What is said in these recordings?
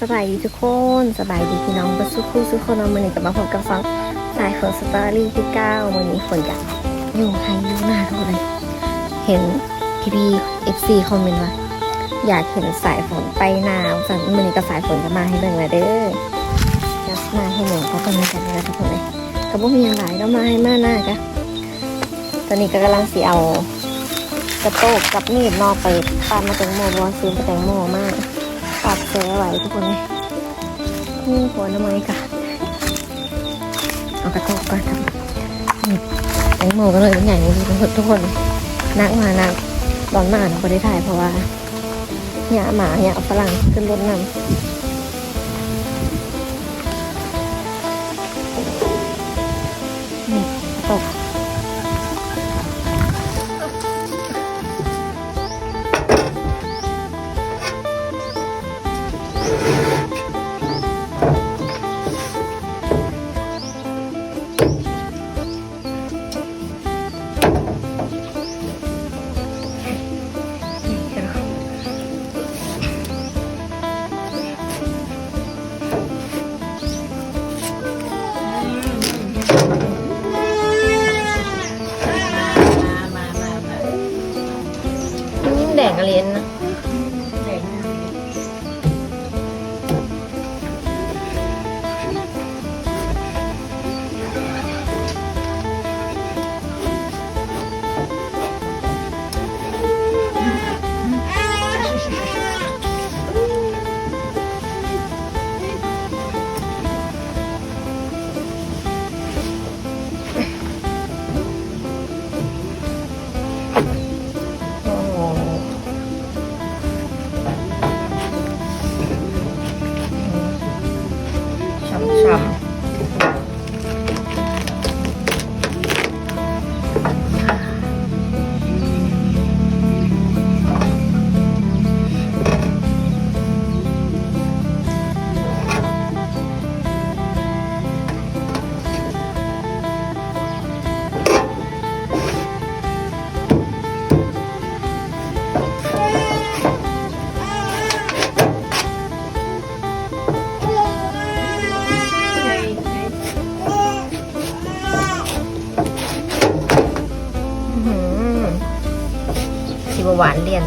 สบายดีทุกคนสบายดีพี่น้องบัสุคู่สุกคนเอามือหนึ่งกับมาพบกับฟังสายฝนสตอรี่ที่เก้ามือนี้ฝนกับอยู่ไฮยูหน้าทุกเลยเห็นพี่พีเอฟซีคอมเมนต์ว่าอยากเห็นสายฝนไปนาสั่นมือนี้กับสายฝนจะมาให้เบิ่งเลยเด้อจะมาให้หนึ่งก็ต้องมีกันเลยทุกคนเลยกับพวกมีอย่างไรแล้วมาให้มาหน้ากะตอนนี้ก็กำลังสีเอากระโตกกับมีดนอกไปปาดมาแตงโมบอซื้อมาแตงโมมาก ปัดเจอไหวทุกคนเลยนี่หัวน้ำมันกะเอากระโตกก่อนครับนี่แตงโมก็เลยเป็นใหญ่เลยทุกคนทุกคนนักมานักตอนมาเราไม่ได้ถ่ายเพราะว่าเนี่ยหมาเนี่ยฝรั่งขึ้นรถนำ ที่หวานเรีย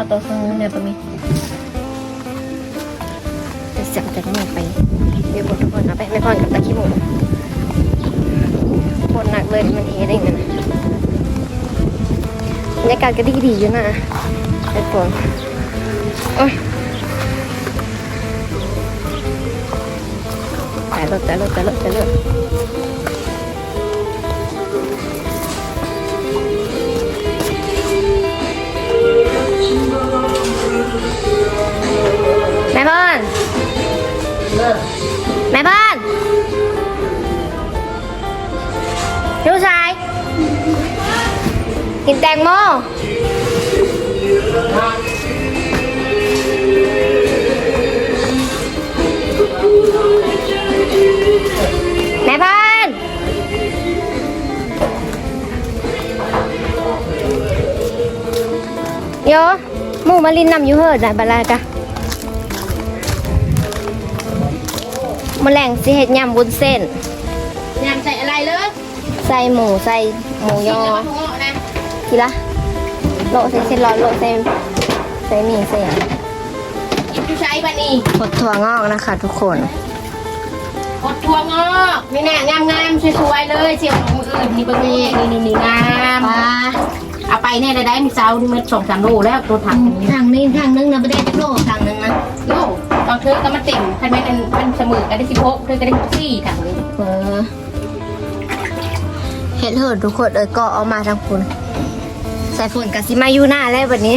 ใส่ตู้ไว้หนอตัวฟงเนี่ยปะมีจะจับจากหมูไปเดี๋ยวบนทุกคนเอาไปไม่พอนกับตะขี้หมูบนหนักเลยมันเทได้เงินบรรยากาศก็ดีดีอยู่นะไอ้ฝนโอ้ยแต่รถแต่รถแต่รถแต่รถ แตงโมแม่บ้านโยหมูมาลินนำอยู่เหิดนะบาลากะมแมลงสิเห็ดยำบุญเส้นยำใส่อะไรเลยใส่หมูใส่หมูยอแล้วก็ถั่วงอกนะ ทีละโลใส่เส้นร้อนโลใส่ใส่หมี่ใส่หยังกินผู้ชายบันนี่หดถั่วงอกนะคะ ทุกคนอดถั่วงอกนี่น่ะงามงามๆสวยๆเลยเสี่ยวของมืออื่นนี่เบางนี่นี่นี่นี่งามเอาไปเนี่ยได้ได้มีเจ้านี่มันสองสามโลแล้วตัวถังนี้ทางนี้ทางนึงนะไม่ได้จักโลทางนึงนะโลตอนเธอก็มาเต็มคันไม่เป็นเป็นเสมอกันได้สิบหกเธอก็ได้สี่ถังนึงเออเห็ดเหิดทุกคนเอ้ยก็เอามาทางคุณ ใส่ฝนกับซิมายูหน้าแล้ววันนี้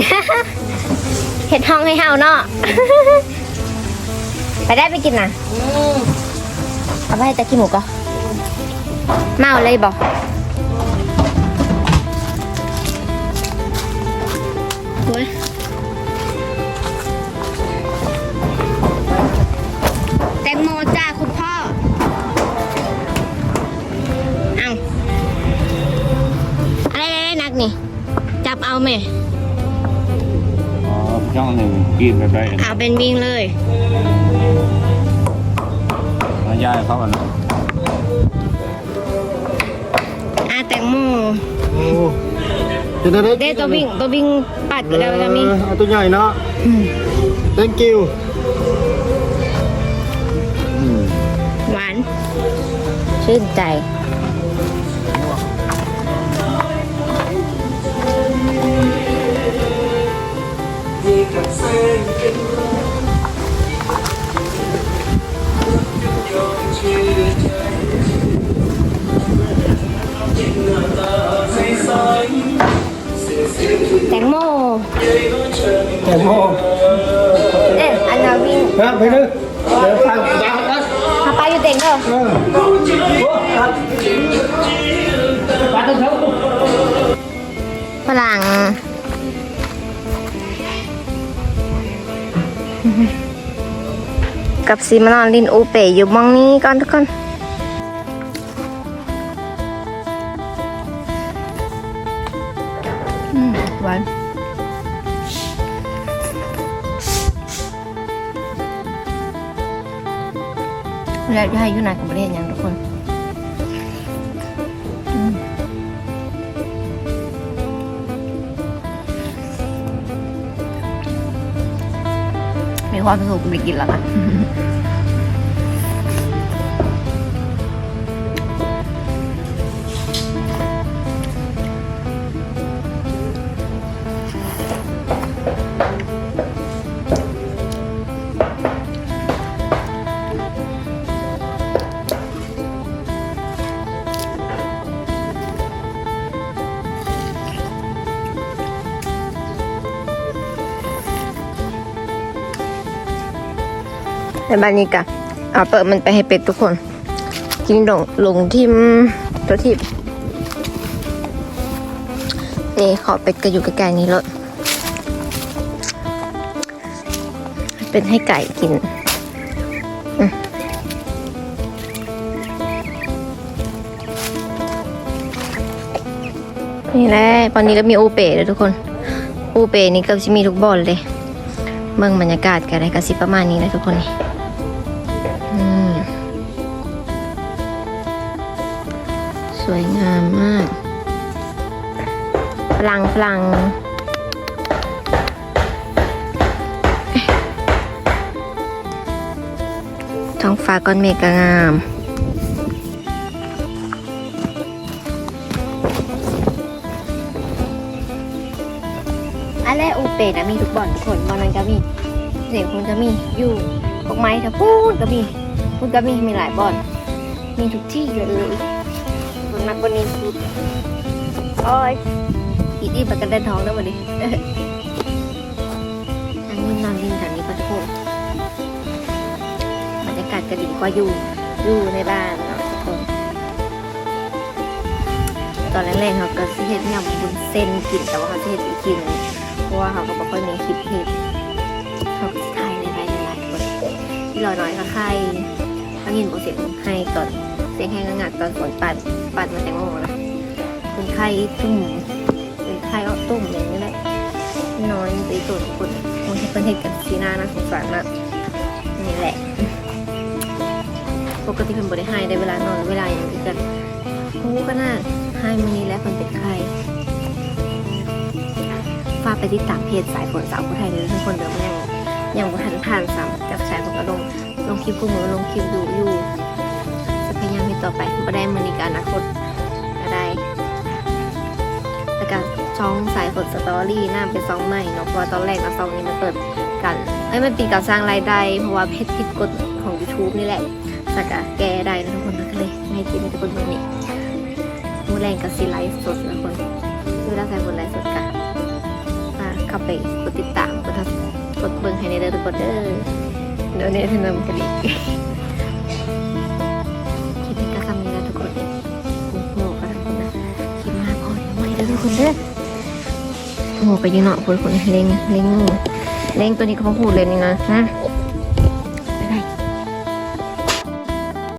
เห็ดห้องให้เฮาเนาะ ไปได้ไปกินนะเอาไปให้ตะกี้หมูก็มาเอาเลยบอกโอ้ย เอาไหมอ๋อช่องหนึ่งกินไปไปเอาเป็นวิ่งเลยแล้วย่ายเขาอะนะอาแตงโมโอ้จะได้เด้ตัววิ่งตัววิ่งปัดแล้วจะมี เออเอาตัวใหญ่เนาะอืม thank you อืมหวาน ชื่นใจ แตงโม แตงโมเอ๊ะอันนาวิ่งฮะไปนึกเดี๋ยวฟังฟังนะถ้าไปอยู่เต็งเด้อเออโอ้ครับปาตึ้งเขาฝรั่ง กับซีมานอนลินอูเป๋อยู่มองนี้ก่อนทุกคนอืมหวานอยากจะให้อยูไหนกับประเทศยังทุกคน มีความสุขไปกินแล้วค่ะ ในบ้านนี้กะเอาเปิดมันไปให้เป็ดทุกคนกินลงลงทิมตัวทิมเอ๊ขอเป็ดก็อยู่ใกล้ๆนี้เลยเป็นให้ไก่กินนี่แหละตอนนี้ก็มีอูเป๋เลยทุกคนอูเป๋นี่ก็จะมีทุกบอลเลย เมืองบรรยากาศกันอะไรกันสิประมาณนี้นะทุกคนนี่ สวยงามมากพลังพลังท้องฟ้าก้อนเมฆก็งามอันแรกอูเปตนะมีทุกบ่อนทุกคนบอลนั้นก็มีเสียงคุณจะมีอยู่พวกไม้ถ้าพูดก็มีพูดก็มีมีหลายบ่อน มีทุกที่เลยค นักวันนี้พูดโอ้ยอีดีประกันเดินท้องแล้ววันนี้ทางนี้นอนริมทางนี้ก็ทุกคบรรยากาศก็ดีกว่าอยู่อยู่ในบ้านเนาะทุกคน ตอนแรกๆเขาก็สิเฮ็ดยำบุญเส้นกินแต่ว่าเขาสิเฮ็ดอีกทีหนึงเพราะว่าเขาก็บ่ค่อยมีคลิปเฮ็ดเขาก็สิถ่ายในหลายๆหลายคนที่ราน้อยก็ไข่ถ้ายินบ่เสียงให้ตอน เสียงแห้งงักๆตอนฝนปัดปัดมาแต่งโมงละเป็นไข่ตุ่มเป็นไข่เอตุ่มอย่างนี้แหละนอยตีตุ่มคนคงที่เพิ่นเฮ็ดกันสีน้านะสงสารมากนี่แหละ ปกติเพิ่นบ่ได้ให้ได้เวลานอนเวลาอย่างนี้กันกูก็น่าให้มือนี้แล้วคนเป็นใครฝากไปติดตามเพจสายฝนสาวผู้ไทยเลยทุกคนเดิมยังยังบ่ทันผ่านซ้ำจากสายฝนก็ลงลงคลิปกูมือลงคลิปดูอยู่ ต่อไปบ่ได้มือนี้การอนาคตก็ได้แล้วก็ช่องสายฝนสตอรี่น่าเป็นซองใหม่เนาะเพราะว่าตอนแรกนะซองนี้มันเปิดกันเอ้ยมันปีการสร้างรายได้ เพราะว่าเพจผิดกฎของ YouTube นี่แหละแต่ก็แก้ได้นะทุกคนนะก็เลยให้ทีมทุกคนดูนี่มูแรงกับซีไลฟ์สดนะคนดูแลใส่บนไลฟ์สดกันมาเข้าไปกดติดตามกดทักกดเบิ่งให้ในเด้อทุกคนเด้อเดี๋ยวนี้ทำนำกันอีก คนเด้อโอ้ไปยังเนาะคนคนเล็งเล็งงูเล็งตัวนี้ก็พอพูดเลยนี่นะฮะ